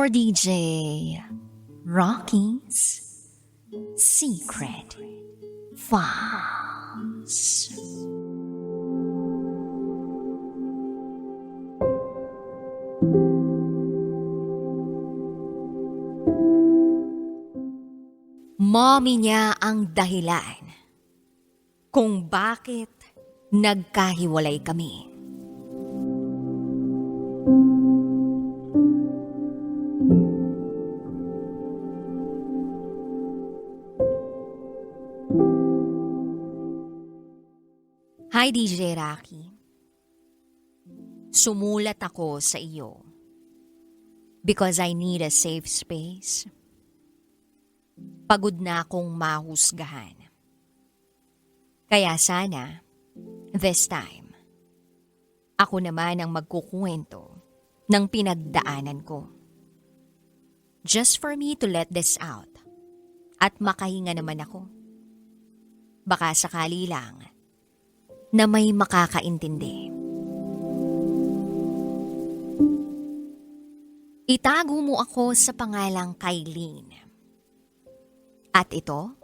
for DJ Rocky's Secret Files. Mommy niya ang dahilan kung bakit nagkahiwalay kami. Hi DJ Rocky. Sumulat ako sa iyo because I need a safe space. Pagod na akong mahusgahan. Kaya sana, this time, ako naman ang magkukwento ng pinagdaanan ko. Just for me to let this out at makahinga naman ako. Baka sakali lang na may makakaintindi. Itago mo ako sa pangalang Kailin. At ito,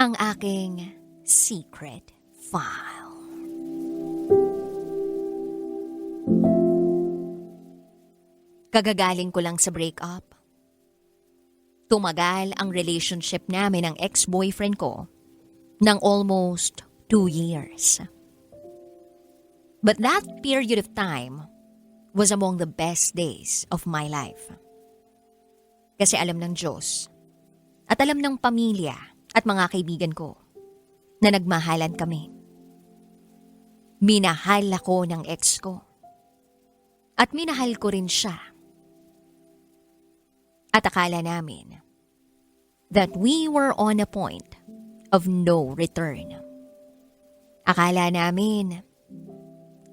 ang aking secret file. Kagagaling ko lang sa breakup. Tumagal ang relationship namin ng ex-boyfriend ko ng almost two years. But that period of time was among the best days of my life. Kasi alam ng Diyos at alam ng pamilya at mga kaibigan ko na nagmahalan kami. Minahal ako ng ex ko. At minahal ko rin siya. At akala namin that we were on a point of no return. Akala namin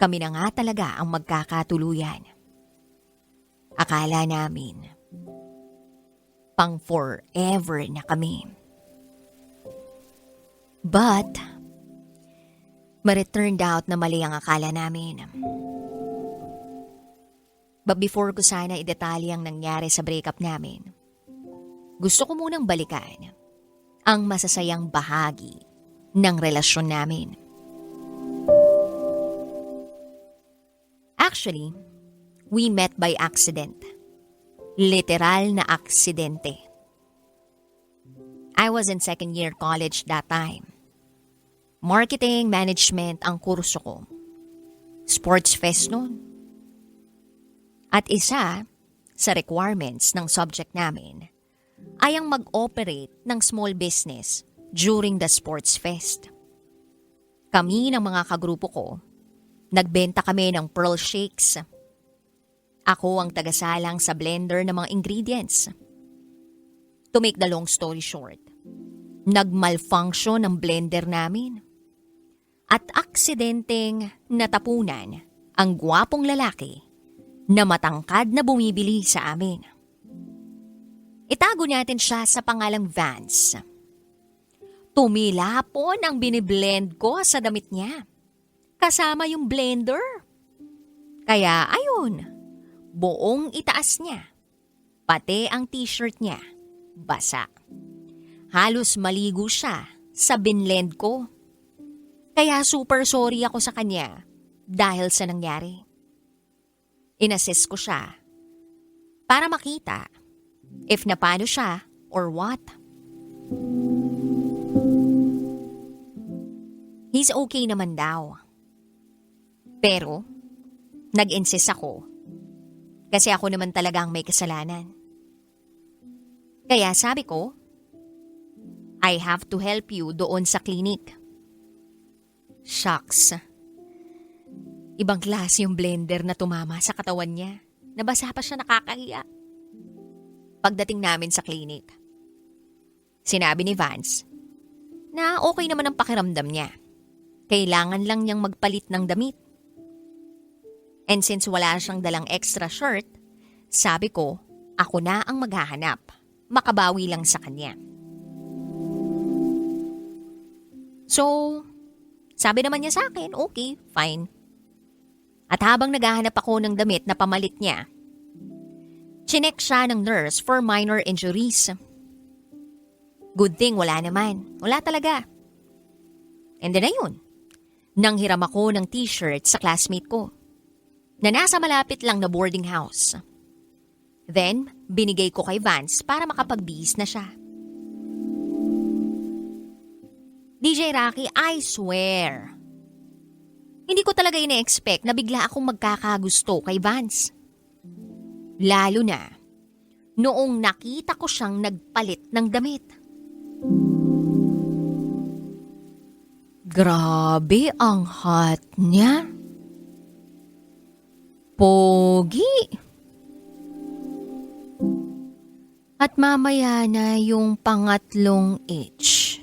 kami na nga talaga ang magkakatuluyan. Akala namin pang forever na kami. But, but it turned out na mali ang akala namin. But before ko sana idetalye ang nangyari sa breakup namin, gusto ko munang balikan ang masasayang bahagi ng relasyon namin. Actually, we met by accident. Literal na aksidente. I was in second year college that time. Marketing management ang kurso ko. Sports fest noon. At isa sa requirements ng subject namin ay ang mag-operate ng small business during the sports fest. Kami ng mga kagrupo ko, nagbenta kami ng pearl shakes. Ako ang tagasalang sa blender ng mga ingredients. To make the long story short, nagmalfunction ang blender namin. At aksidenteng natapunan ang gwapong lalaki na matangkad na bumibili sa amin. Itago natin siya sa pangalang Vance. Tumilapon ang biniblend ko sa damit niya. Kasama yung blender. Kaya ayun, buong itaas niya. Pati ang t-shirt niya, basa. Halos maligo siya sa binlend ko. Kaya super sorry ako sa kanya dahil sa nangyari. Inassist ko siya para makita if napano siya or what. He's okay naman daw. Pero, nag-insist ako kasi ako naman talaga ang may kasalanan. Kaya sabi ko, I have to help you doon sa klinik. Shucks. Ibang klase yung blender na tumama sa katawan niya. Nabasa pa siya nakakahiya. Pagdating namin sa klinik, sinabi ni Vance na okay naman ang pakiramdam niya. Kailangan lang niyang magpalit ng damit. And since wala siyang dalang extra shirt, sabi ko, ako na ang maghahanap. Makabawi lang sa kanya. So, sabi naman niya sa akin, okay, fine. At habang naghahanap ako ng damit na pamalit niya, Chinek siya ng nurse for minor injuries. Good thing wala naman. Wala talaga. And then ayun, nanghiram ako ng t-shirt sa classmate ko na nasa malapit lang na boarding house. Then, binigay ko kay Vance para makapagbihis na siya. DJ Rocky, I swear. Hindi ko talaga ina-expect na bigla akong magkakagusto kay Vance. Lalo na, noong nakita ko siyang nagpalit ng damit. Grabe ang hot niya. Pogi. At mamaya na yung pangatlong H.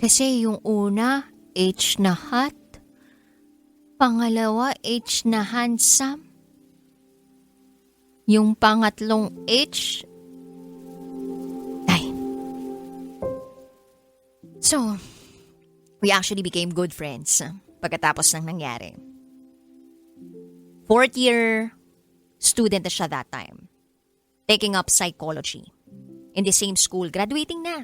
Kasi yung una, H na hot. Pangalawa, H na handsome. Yung pangatlong H, ay. So, we actually became good friends uh, pagkatapos ng nangyari. Fourth year student na siya that time. Taking up psychology. In the same school, graduating na.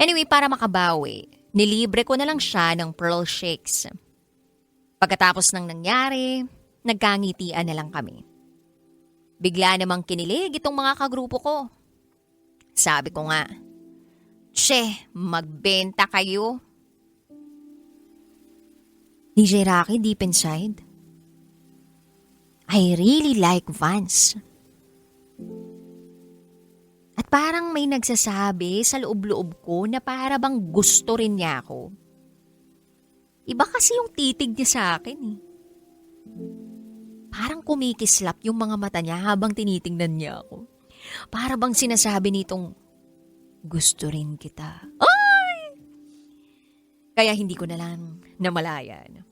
Anyway, para makabawi, nilibre ko na lang siya ng pearl shakes. Pagkatapos ng nangyari, nagkangitian na lang kami. Bigla namang kinilig itong mga kagrupo ko. Sabi ko nga, Che, magbenta kayo. DJ Rocky deep inside. I really like Vance. At parang may nagsasabi sa loob-loob ko na para bang gusto rin niya ako. Iba kasi yung titig niya sa akin eh. Parang kumikislap yung mga mata niya habang tinitingnan niya ako. Para bang sinasabi nitong, gusto rin kita. Ay! Kaya hindi ko na lang namalayan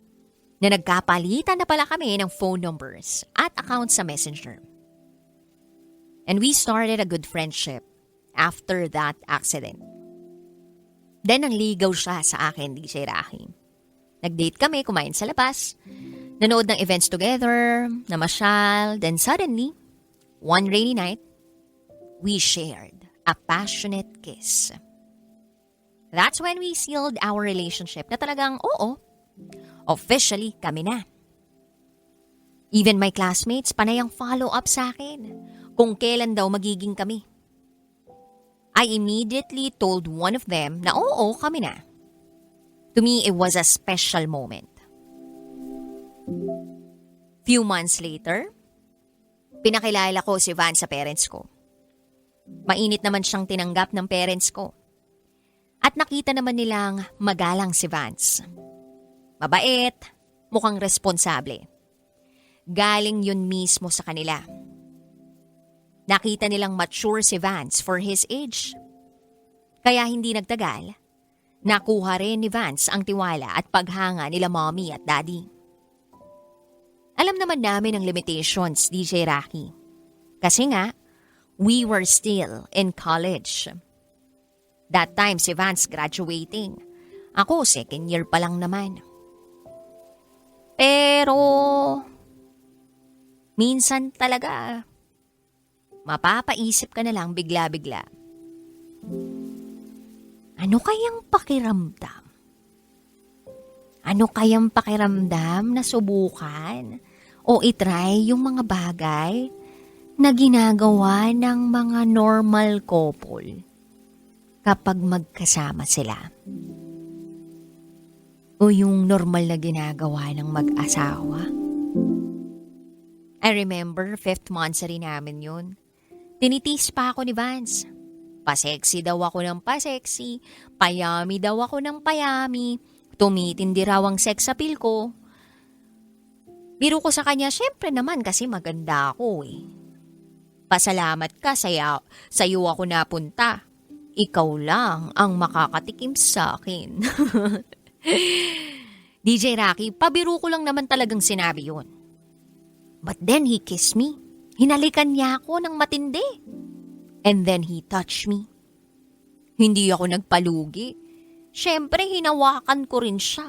na nagkapalitan na pala kami ng phone numbers at accounts sa messenger. And we started a good friendship after that accident. Then nangligaw siya sa akin, DJ Rahim. Nag-date kami, kumain sa labas, nanood ng events together, namasyal, then suddenly, one rainy night, we shared a passionate kiss. That's when we sealed our relationship na talagang, oo, officially kami na. Even my classmates, panay ang follow-up sa akin kung kailan daw magiging kami. I immediately told one of them na oo, kami na. To me, it was a special moment. Few months later, pinakilala ko si Van sa parents ko. Mainit naman siyang tinanggap ng parents ko. At nakita naman nilang magalang si Vance. Mabait, mukhang responsable. Galing yun mismo sa kanila. Nakita nilang mature si Vance for his age. Kaya hindi nagtagal, nakuha rin ni Vance ang tiwala at paghanga nila mommy at daddy. Alam naman namin ang limitations, DJ Rocky. Kasi nga, we were still in college. That time si Vance graduating. Ako second year pa lang naman. Pero, minsan talaga, mapapaisip ka na lang bigla-bigla. Ano kayang pakiramdam? Ano kayang pakiramdam na subukan o itry yung mga bagay na ginagawa ng mga normal couple kapag magkasama sila? O yung normal na ginagawa ng mag-asawa? I remember, fifth monthsary namin yun. Tinitis pa ako ni Vance. Pasexy daw ako ng pasexy, payami daw ako ng payami, tumitindi raw ang sex appeal ko. Biro ko sa kanya, syempre naman kasi maganda ako eh. Pasalamat ka, saya, sa'yo ako napunta. Ikaw lang ang makakatikim sa akin. DJ Rocky, pabiro ko lang naman talagang sinabi yun. But then he kissed me. Hinalikan niya ako ng matindi. And then he touched me. Hindi ako nagpalugi. Siyempre, hinawakan ko rin siya.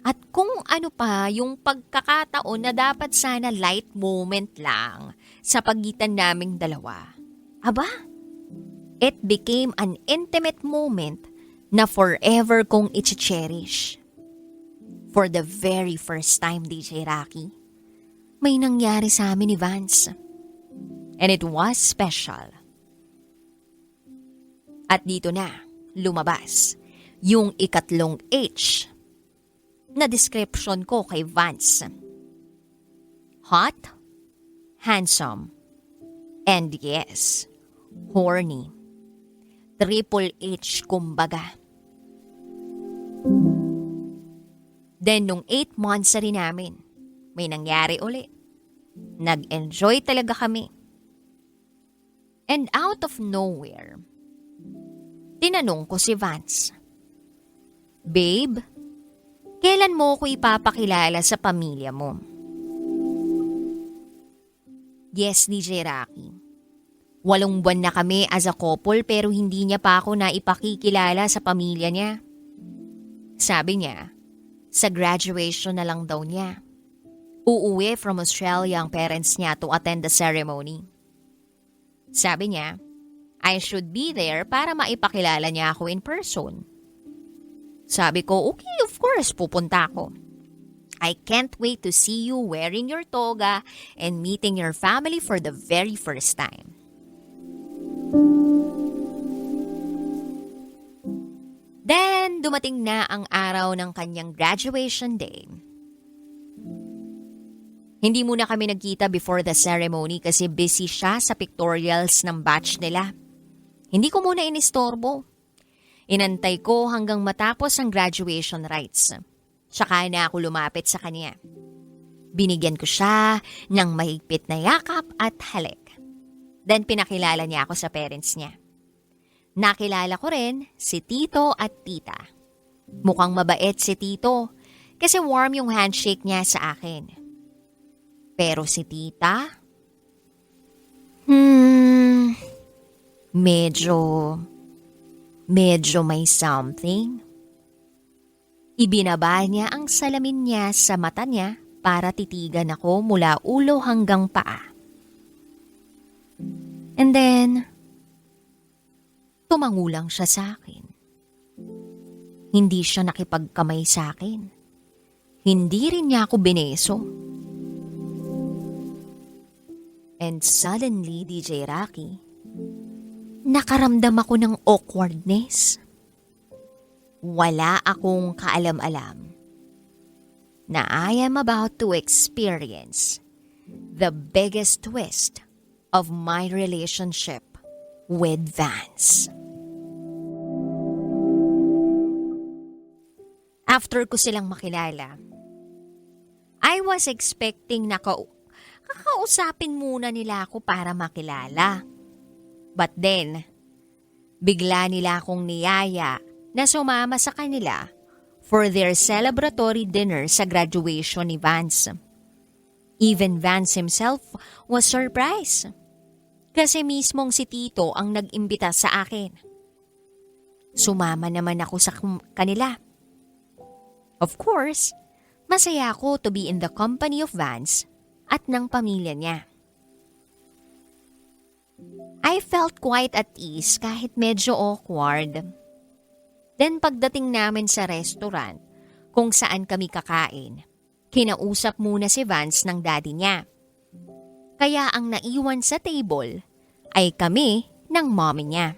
At kung ano pa yung pagkakataon na dapat sana light moment lang sa pagitan naming dalawa. Aba, it became an intimate moment na forever kong ichi-cherish. For the very first time, DJ Rocky, may nangyari sa amin ni Vance. And it was special. At dito na, lumabas, yung ikatlong H na description ko kay Vance. Hot, handsome, and yes, horny. Triple H kumbaga. Then nung 8 months na rin namin, may nangyari uli. Nag-enjoy talaga kami. And out of nowhere, tinanong ko si Vance. Babe, kailan mo ako ipapakilala sa pamilya mo? Yes, DJ Rocky. Walong buwan na kami as a couple pero hindi niya pa ako naipakikilala sa pamilya niya. Sabi niya, sa graduation na lang daw niya. Uuwi from Australia ang parents niya to attend the ceremony. Sabi niya, I should be there para maipakilala niya ako in person. Sabi ko, okay, of course, pupunta ako. I can't wait to see you wearing your toga and meeting your family for the very first time. Then, dumating na ang araw ng kanyang graduation day. Hindi muna kami nagkita before the ceremony kasi busy siya sa pictorials ng batch nila. Hindi ko muna inistorbo. Inantay ko hanggang matapos ang graduation rites. Tsaka na ako lumapit sa kanya. Binigyan ko siya ng mahigpit na yakap at halik. Then pinakilala niya ako sa parents niya. Nakilala ko rin si Tito at Tita. Mukhang mabait si Tito kasi warm yung handshake niya sa akin. Pero si Tita? Hmm, medyo, medyo may something. Ibinaba niya ang salamin niya sa mata niya para titigan ako mula ulo hanggang paa. And then, tumangulang siya sa akin. Hindi siya nakipagkamay sa akin. Hindi rin niya ako bineso. And suddenly, DJ Rocky, nakaramdam ako ng awkwardness. Wala akong kaalam-alam na I am about to experience the biggest twist of my relationship with Vance. After ko silang makilala, I was expecting na ka kakausapin muna nila ako para makilala. But then, bigla nila akong niyaya na sumama sa kanila for their celebratory dinner sa graduation ni Vance. Even Vance himself was surprised. Kasi mismong si Tito ang nag-imbita sa akin. Sumama naman ako sa kanila. Of course, masaya ako to be in the company of Vance at ng pamilya niya. I felt quite at ease kahit medyo awkward. Then pagdating namin sa restaurant kung saan kami kakain, kinausap muna si Vance ng daddy niya. Kaya ang naiwan sa table ay kami ng mommy niya.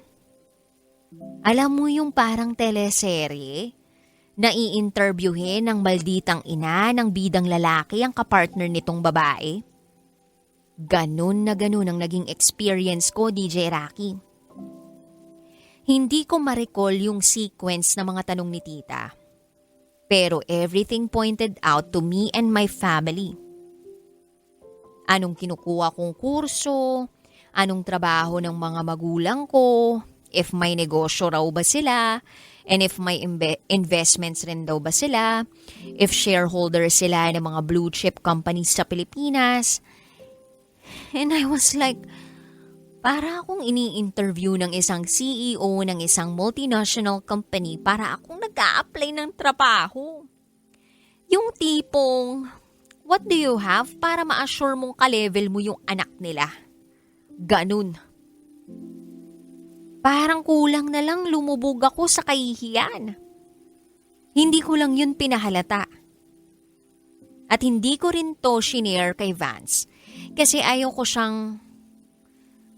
Alam mo yung parang teleserye? Na i-interviewin ng malditang ina ng bidang lalaki ang kapartner nitong babae? Ganun na ganun ang naging experience ko, DJ Rocky. Hindi ko ma-recall yung sequence ng mga tanong ni tita. Pero everything pointed out to me and my family. Anong kinukuha kong kurso, anong trabaho ng mga magulang ko, if may negosyo raw ba sila, and if may investments rin daw ba sila, if shareholder sila ng mga blue chip companies sa Pilipinas. And I was like, para akong ini-interview ng isang CEO ng isang multinational company para akong nag apply ng trabaho. Yung tipong, what do you have para ma-assure mong ka-level mo yung anak nila? Ganun. Parang kulang na lang lumubog ako sa kahihiyan. Hindi ko lang yun pinahalata. At hindi ko rin to shinare kay Vance kasi ayoko siyang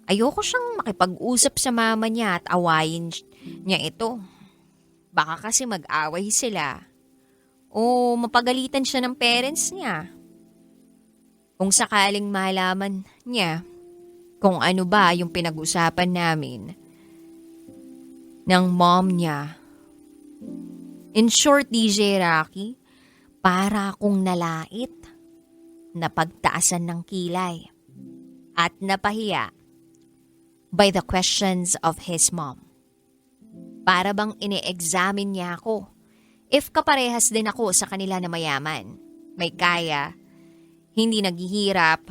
ayoko siyang makipag-usap sa mama niya at awayin niya ito. Baka kasi mag-away sila o mapagalitan siya ng parents niya. Kung sakaling malaman niya kung ano ba yung pinag-usapan namin ng mom niya. In short, DJ Rocky, para akong nalait, napagtaasan ng kilay, at napahiya by the questions of his mom. Para bang ine-examine niya ako if kaparehas din ako sa kanila na mayaman, may kaya, hindi naghihirap,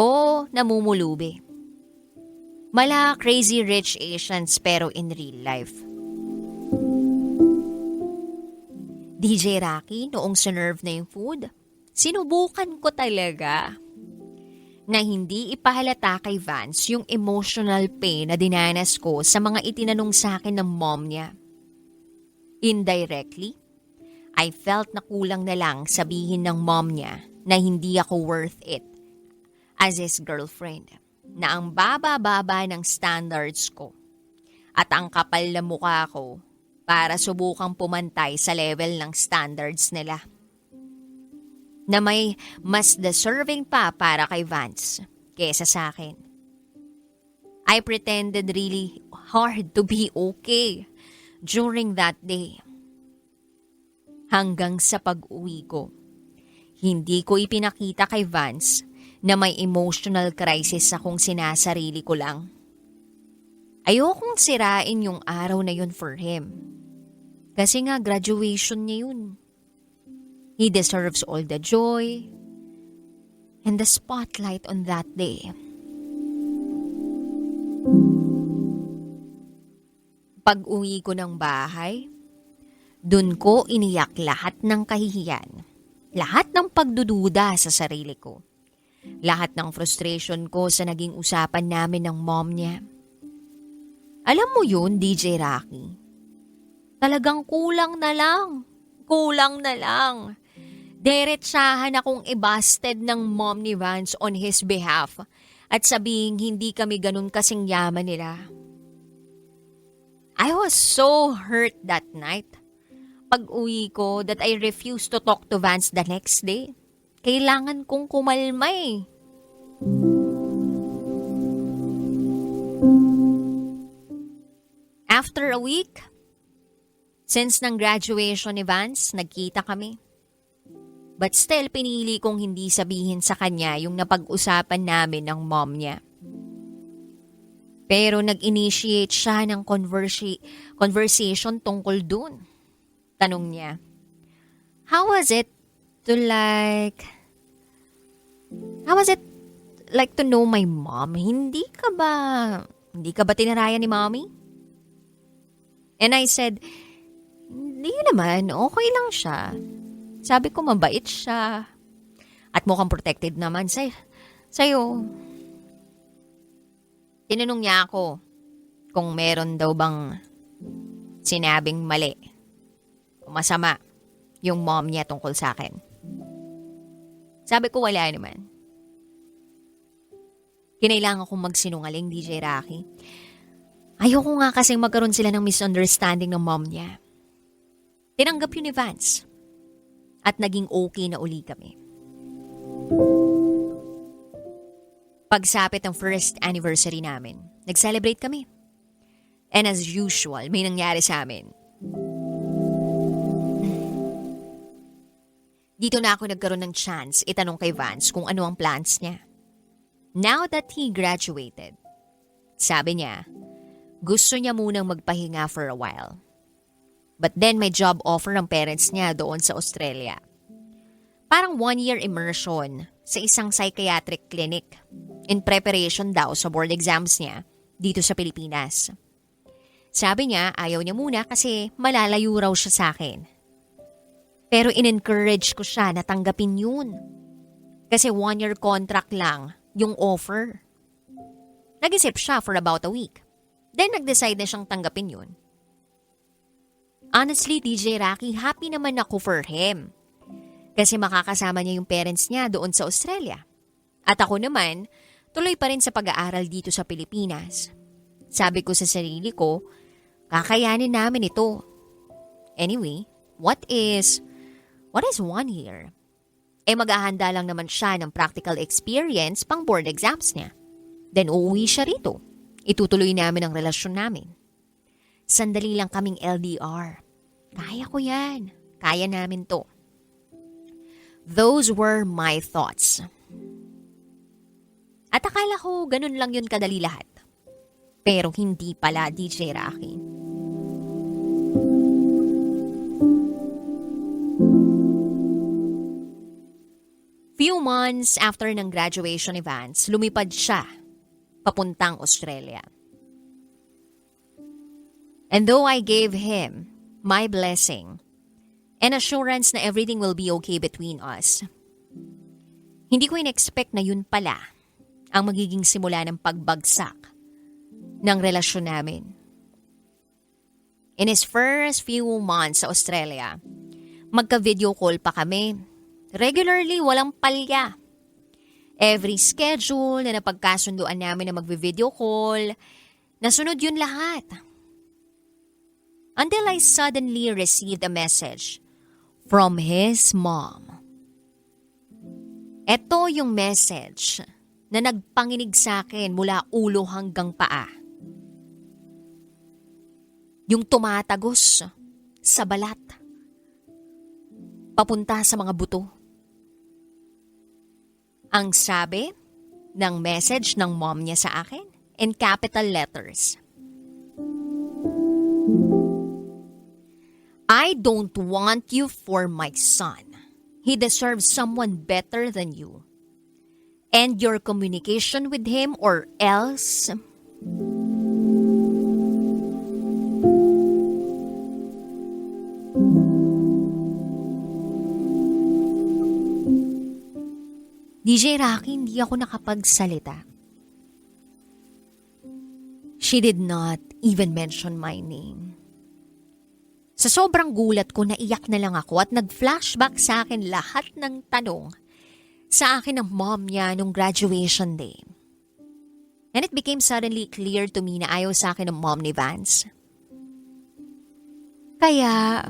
o namumulubi. Mala crazy rich Asians pero in real life. DJ Rocky, noong sinerve na yung food, sinubukan ko talaga na hindi ipahalata kay Vance yung emotional pain na dinanas ko sa mga itinanong sa akin ng mom niya. Indirectly, I felt na kulang na lang sabihin ng mom niya na hindi ako worth it as his girlfriend. Na ang baba-baba ng standards ko at ang kapal na mukha ko para subukang pumantay sa level ng standards nila. Na may mas deserving pa para kay Vance kesa sa akin. I pretended really hard to be okay during that day. Hanggang sa pag-uwi ko, hindi ko ipinakita kay Vance na may emotional crisis akong sinasarili ko lang. Ayokong sirain yung araw na yun for him. Kasi nga graduation niya yun. He deserves all the joy and the spotlight on that day. Pag uwi ko ng bahay, dun ko iniyak lahat ng kahihiyan. Lahat ng pagdududa sa sarili ko. Lahat ng frustration ko sa naging usapan namin ng mom niya. Alam mo yun, DJ Rocky. Talagang kulang na lang. Kulang na lang. Diretsahan akong ibasted ng mom ni Vance on his behalf at sabing hindi kami ganun kasing yaman nila. I was so hurt that night. Pag uwi ko that I refused to talk to Vance the next day. Kailangan kong kumalma. After a week, since nang graduation ni Vance, nagkita kami. But still, pinili kong hindi sabihin sa kanya yung napag-usapan namin ng mom niya. Pero nag-initiate siya ng conversi- conversation tungkol dun. Tanong niya, How was it to like... How was it like to know my mom? Hindi ka ba... Hindi ka ba tinarayan ni mommy? And I said, hindi naman, okay lang siya. Sabi ko, mabait siya. At mukhang protected naman sa, sa'yo. Tinanong niya ako kung meron daw bang sinabing mali o masama yung mom niya tungkol sa akin. Sabi ko, wala naman. Kinailangan kong magsinungaling, DJ Rocky. Ayoko nga kasing magkaroon sila ng misunderstanding ng mom niya. Tinanggap yun ni Vance. At naging okay na uli kami. Pagsapit ng first anniversary namin, nag-celebrate kami. And as usual, may nangyari sa amin. Dito na ako nagkaroon ng chance itanong kay Vance kung ano ang plans niya. Now that he graduated, sabi niya, gusto niya munang magpahinga for a while. But then may job offer ng parents niya doon sa Australia. Parang one-year immersion sa isang psychiatric clinic in preparation daw sa board exams niya dito sa Pilipinas. Sabi niya ayaw niya muna kasi malalayo raw siya sa akin. Pero in-encourage ko siya na tanggapin yun. Kasi one-year contract lang yung offer. Nag-isip siya for about a week. Then nag-decide na siyang tanggapin yun. Honestly, DJ Rocky, happy naman ako for him. Kasi makakasama niya yung parents niya doon sa Australia. At ako naman, tuloy pa rin sa pag-aaral dito sa Pilipinas. Sabi ko sa sarili ko, kakayanin namin ito. Anyway, what is, what is one year? Eh maghahanda lang naman siya ng practical experience pang board exams niya. Then uuwi siya rito. Itutuloy namin ang relasyon namin. Sandali lang kaming LDR. Kaya ko yan. Kaya namin to. Those were my thoughts. At akala ko ganun lang yun kadali lahat. Pero hindi pala DJ Rocky. Months after ng graduation ni Vance, lumipad siya papuntang Australia. And though I gave him my blessing and assurance na everything will be okay between us, hindi ko in-expect na yun pala ang magiging simula ng pagbagsak ng relasyon namin. In his first few months sa Australia, magka-video call pa kami. Regularly, walang palya. Every schedule na napagkasunduan namin na magvi-video call, nasunod yun lahat. Until I suddenly received a message from his mom. Ito yung message na nagpanginig sa akin mula ulo hanggang paa. Yung tumatagos sa balat. Papunta sa mga buto. Ang sabi ng message ng mom niya sa akin in capital letters. I don't want you for my son. He deserves someone better than you. End your communication with him or else... DJ Rocky, hindi ako nakapagsalita. She did not even mention my name. Sa sobrang gulat ko, naiyak na lang ako at nag-flashback sa akin lahat ng tanong sa akin ng mom niya nung graduation day. And it became suddenly clear to me na ayaw sa akin ng mom ni Vance. Kaya,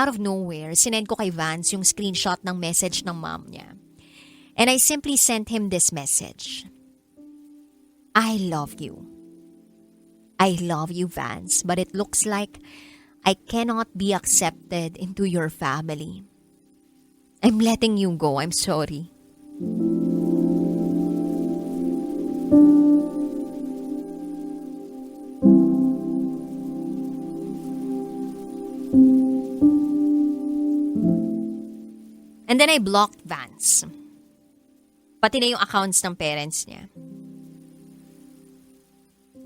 out of nowhere, sinend ko kay Vance yung screenshot ng message ng mom niya. And I simply sent him this message. I love you. I love you, Vance, but it looks like I cannot be accepted into your family. I'm letting you go. I'm sorry. And then I blocked Vance. Pati na yung accounts ng parents niya.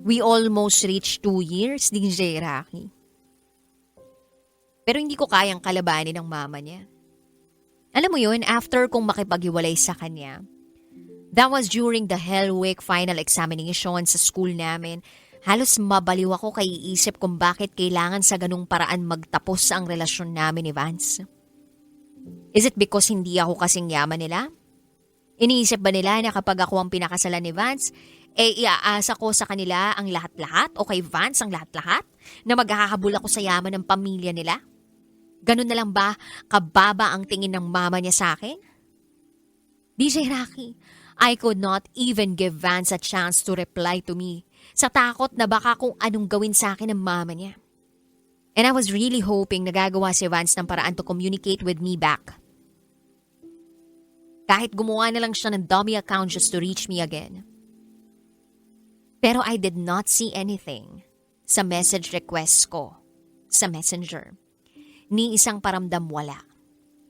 We almost reached two years, DJ Rocky. Pero hindi ko kayang kalabanin ng mama niya. Alam mo yun, after kong makipaghiwalay sa kanya, that was during the Hell Week final examination sa school namin. Halos mabaliw ako kay iisip kung bakit kailangan sa ganung paraan magtapos ang relasyon namin ni Vance. Is it because hindi ako kasing yaman nila? Iniisip ba nila na kapag ako ang pinakasalan ni Vance, eh iaasa ko sa kanila ang lahat-lahat o kay Vance ang lahat-lahat na maghahabol ako sa yaman ng pamilya nila? Ganun na lang ba kababa ang tingin ng mama niya sa akin? DJ Rocky, I could not even give Vance a chance to reply to me sa takot na baka kung anong gawin sa akin ng mama niya. And I was really hoping nagagawa si Vance ng paraan to communicate with me back. Kahit gumawa na lang siya ng dummy account just to reach me again. Pero I did not see anything sa message request ko sa messenger. Ni isang paramdam wala.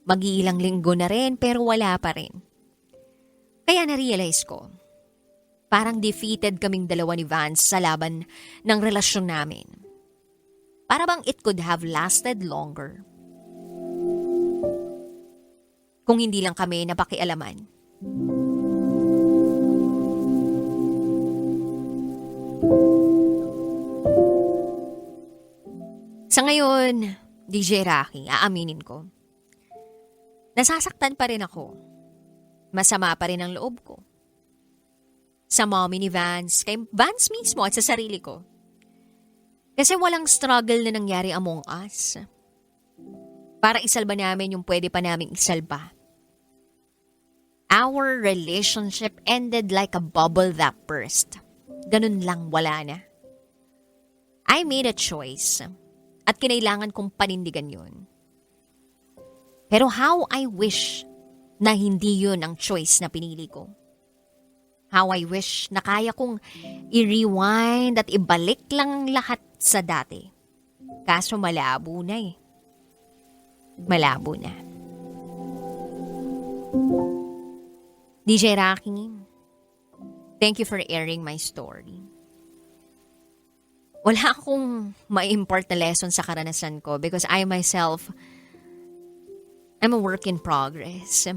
Mag-iilang linggo na rin pero wala pa rin. Kaya na-realize ko, parang defeated kaming dalawa ni Vance sa laban ng relasyon namin. Para bang it could have lasted longer. Kung hindi lang kami napakialaman. Sa ngayon, DJ Rocky, aaminin ko. Nasasaktan pa rin ako. Masama pa rin ang loob ko. Sa mommy ni Vance, kay Vance mismo at sa sarili ko. Kasi walang struggle na nangyari among us. Para isalba namin yung pwede pa naming isalba. Our relationship ended like a bubble that burst. Ganun lang, wala na. I made a choice at kinailangan kong panindigan yun. Pero how I wish na hindi yun ang choice na pinili ko. How I wish na kaya kong i-rewind at ibalik lang lahat sa dati. Kaso malabo na eh. Malabo na. DJ Rocky, thank you for airing my story. Wala akong ma-import na lesson sa karanasan ko because I myself, I'm a work in progress.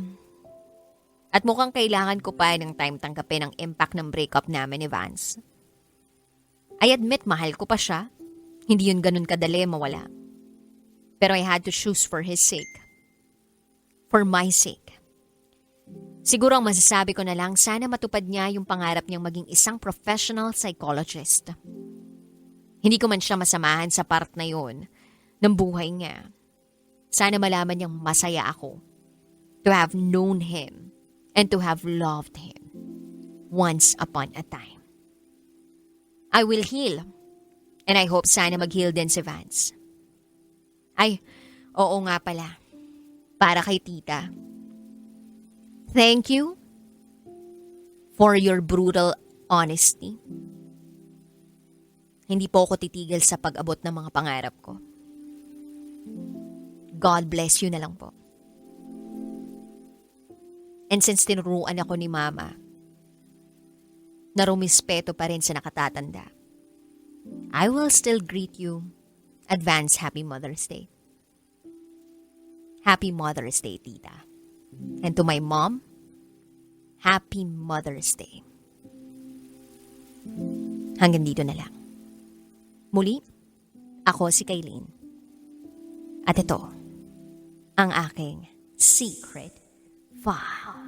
At mukhang kailangan ko pa ng time tanggapin ang impact ng breakup namin ni Vance. I admit mahal ko pa siya. Hindi yun ganun kadali mawala. Pero I had to choose for his sake. For my sake. Siguro ang masasabi ko na lang, sana matupad niya yung pangarap niyang maging isang professional psychologist. Hindi ko man siya masamahan sa part na yun ng buhay niya. Sana malaman niyang masaya ako to have known him and to have loved him once upon a time. I will heal and I hope sana mag-heal din si Vance. Ay, oo nga pala. Para kay tita. Thank you for your brutal honesty. Hindi po ako titigil sa pag-abot ng mga pangarap ko. God bless you na lang po. And since tinuruan ako ni Mama, na rumispeto pa rin sa nakatatanda, I will still greet you advance Happy Mother's Day. Happy Mother's Day, Tita. And to my mom, Happy Mother's Day. Hanggang dito na lang. Muli, ako si Kaylin. At ito, ang aking secret file.